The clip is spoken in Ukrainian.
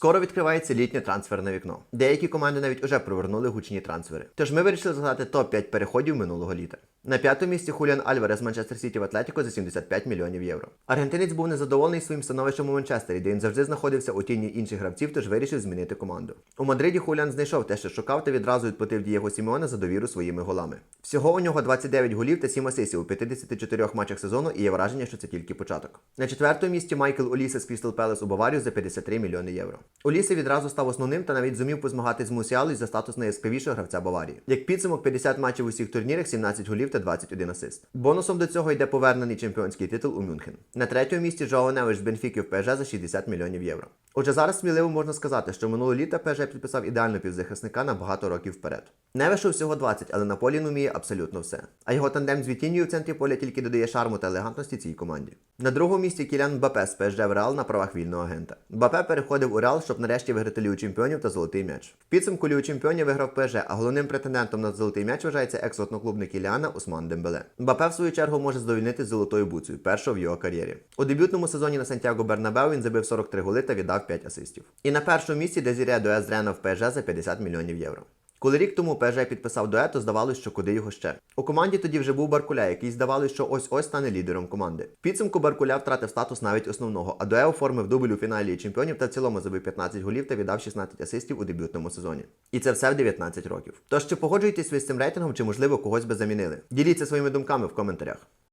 Скоро відкривається літнє трансферне вікно. Деякі команди навіть уже провернули гучні трансфери. Тож ми вирішили згадати топ-5 переходів минулого літа. На п'ятому місці Хуліан Альварес Манчестер Сіті в Атлетіко за 75 мільйонів євро. Аргентинець був незадоволений своїм становищем у Манчестері, де він завжди знаходився у тіні інших гравців, тож вирішив змінити команду. У Мадриді Хуліан знайшов те, що шукав, та відразу відплатив Дієго Сімеона за довіру своїми голами. Всього у нього 29 голів та 7 асистів у 54 матчах сезону, і є враження, що це тільки початок. На четвертому місці Майкл Олісе з Крістал Пелес у Баварію за 53 мільйони євро. Олісе відразу став основним та навіть зумів позмагати з Мусіалою за статус найяскравішого гравця Баварії. Як підсумок 50 матчів у всіх турнірах, 17 голів та 21 асист. Бонусом до цього йде повернений чемпіонський титул у Мюнхен. На третьому місці Жоао Невиш з Бенфіки в ПЖ за 60 мільйонів євро. Отже, зараз сміливо можна сказати, що минулого літа ПЖ підписав ідеального півзахисника на багато років вперед. Невишу всього 20, але на полі він абсолютно все. А його тандем з Вітінію в центрі поля тільки додає шарму та елегантності цій команді. На другому місці Кілян Бапе з ПСЖ в Реал на правах вільного агента. Бапе переходив у Реал, щоб нарешті виграти Лігу чемпіонів та золотий м'яч. Підсумку Лігу чемпіонів виграв ПЖ, а головним претендентом на золотий м'яч вважається екс-одноклубник Іліана Усман Дембеле. Бапе, в свою чергу, може здовільнити золотою буцею, першого в його кар'єрі. У дебютному сезоні на Сантьяго Бернабеу він забив 43 голи та віддав 5 асистів. І на першому місці Дезіре Дуез Рена в ПЖ за 50 мільйонів євро. Коли рік тому ПСЖ підписав дует, то здавалося, що куди його ще. У команді тоді вже був Баркуля, який здавалося, що ось ось стане лідером команди. В підсумку Баркуля втратив статус навіть основного, а дуе оформив дубль у фіналі чемпіонів та в цілому забив 15 голів та віддав 16 асистів у дебютному сезоні. І це все в 19 років. Тож чи погоджуєтесь ви з цим рейтингом, чи можливо когось би замінили? Діліться своїми думками в коментарях.